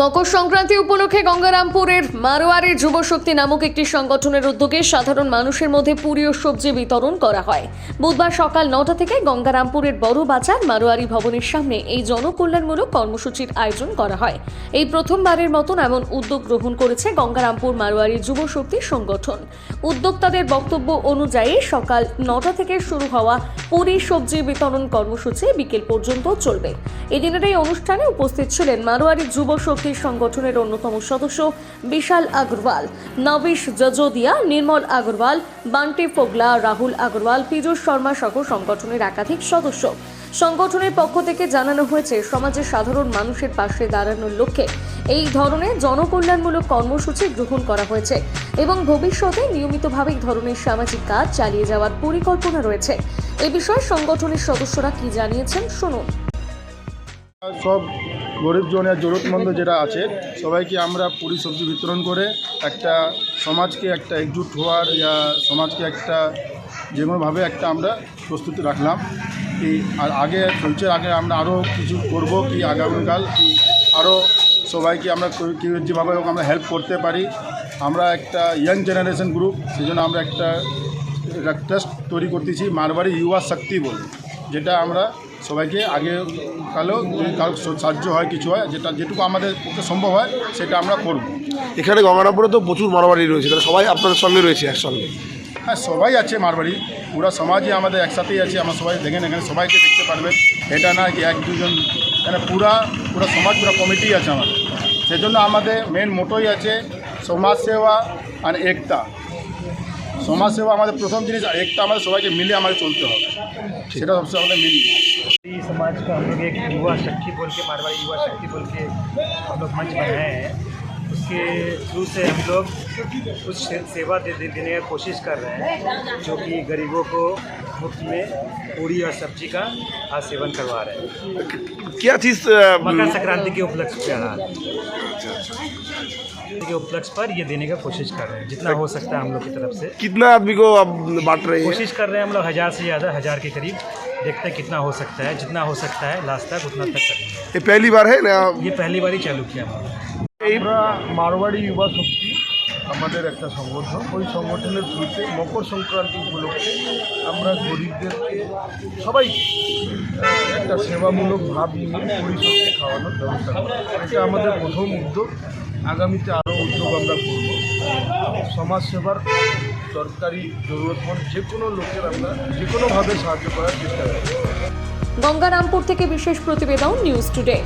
মকর সংক্রান্তি উপলক্ষে গঙ্গারামপুরের মারোয়ারি যুব শক্তি নামক একটি সংগঠনের উদ্যোগে সাধারণ মানুষের মধ্যে পুরি ও সবজি বিতরণ করা হয়। বুধবার সকাল নটা থেকে গঙ্গারামপুরের বড় বাজার মারোয়ারি ভবনের সামনে এই জনকল্যাণমূলক কর্মসূচির আয়োজন করা হয়। এই প্রথমবারের মতন এমন উদ্যোগ গ্রহণ করেছে গঙ্গারামপুর মারোয়ারি যুব শক্তি সংগঠন। উদ্যোক্তাদের বক্তব্য অনুযায়ী সকাল নটা থেকে শুরু হওয়া পুরি সবজি বিতরণ কর্মসূচি বিকেল পর্যন্ত চলবে। এদিনের এই অনুষ্ঠানে উপস্থিত ছিলেন মারোয়ারি যুব শক্তি সংগঠনের অন্যতম সদস্য বিশাল আগরওয়াল। নবিশ জজোদিয়া, নির্মল আগরওয়াল, বান্টি ফোগলা, রাহুল আগরওয়াল, পীযুষ শর্মা সহ সংগঠনের একাধিক সদস্য। সংগঠনের পক্ষ থেকে জানানো হয়েছে, সমাজের সাধারণ মানুষের পাশে দাঁড়ানোর লক্ষ্যে এই ধরনের জনকল্যাণমূলক কর্মসূচি গ্রহণ করা হয়েছে এবং ভবিষ্যতে নিয়মিতভাবে এই ধরনের সামাজিক কাজ চালিয়ে যাওয়ার পরিকল্পনা রয়েছে। এ বিষয়ে সংগঠনের সদস্যরা কি জানিয়েছেন, শুনুন। সব গরিব জনের জরুরতমন্দ যেটা আছে, সবাইকে আমরা পুরি সবজি বিতরণ করে একটা সমাজকে একটা একজুট হওয়ার ইয়া, সমাজকে একটা যে কোনোভাবে একটা আমরা প্রস্তুতি রাখলাম কি আর আগে চলছে আগে আমরা আরও কিছু করব কি আগামীকাল কি আরও সবাইকে আমরা যেভাবে হোক আমরা হেল্প করতে পারি। আমরা একটা ইয়াং জেনারেশন গ্রুপ সেই জন্য আমরা একটা ট্রাস্ট তৈরি করতেছি, মারবাড়ি ইউয়া শক্তি বলে, যেটা আমরা সবাইকে আগে কালো যদি কারও সাহায্য হয় কিছু হয় যেটা যেটুকু আমাদের পক্ষে সম্ভব হয় সেটা আমরা করব। এখানে গঙ্গারামপুরে তো প্রচুর মারবাড়ি রয়েছে তাহলে সবাই আপনাদের সঙ্গে রয়েছে একসঙ্গে? হ্যাঁ সবাই আছে মারবাড়ি পুরো সমাজই আমাদের একসাথেই আছে আমরা সবাই দেখেন এখানে সবাইকে দেখতে পারবেন। এটা না কি এক দুজন এখানে পুরা পুরো সমাজ পুরো কমিটি আছে আমাদের। সেজন্য আমাদের মেন মোটোই আছে সমাজসেবা আর একতা। সমাজসেবা আমাদের প্রথম জিনিস একটা আমাদের সবাইকে মিলে আমাদের চলতে হবে। সেটা সবচেয়ে আমাদের মিলিয়ে समाज का हम लोग एक युवा शक्ति बोल के मारवाड़ी युवा शक्ति बोल के हम लोग मंच बनाए हैं। उसके थ्रू से हम लोग कुछ सेवा दे, देने की कोशिश कर रहे हैं जो कि गरीबों को मुफ़्त में पूरी और सब्ज़ी का आज सेवन करवा रहे हैं। क्या चीज़ मकर संक्रांति के उपलक्ष्य हाँ के उपलक्ष्य पर ये देने का कोशिश कर रहे हैं जितना हो सकता है हम लोग की तरफ से कितना आदमी को आप बांट रहे हैं कोशिश कर रहे हैं हम लोग हज़ार से ज़्यादा हज़ार के करीब देखते हैं कितना हो सकता है जितना हो सकता है लास्ट तक उतना तक करेंगे ये पहली बार है ना ये पहली बार ही चालू किया हमने আমরা মারোয়াড়ি যুবা শক্তি আমাদের একটা সংগঠন ওই সংগঠনের থ্রুতে মকর সংক্রান্তি উপলক্ষে আমরা গরিবদেরকে সবাই একটা সেবামূলক ভাব নিয়ে পরিষদকে খাওয়ানোর ব্যবস্থা করি এটা আমাদের প্রথম উদ্যোগ আগামীতে আরও উদ্যোগ আমরা করব। সমাজসেবার দরকারি জরুরতমন্দ যে কোনো লোকের আমরা যে কোনোভাবে সাহায্য করার চেষ্টা করব। গঙ্গারামপুর থেকে বিশেষ প্রতিবেদন নিউজ টুডে।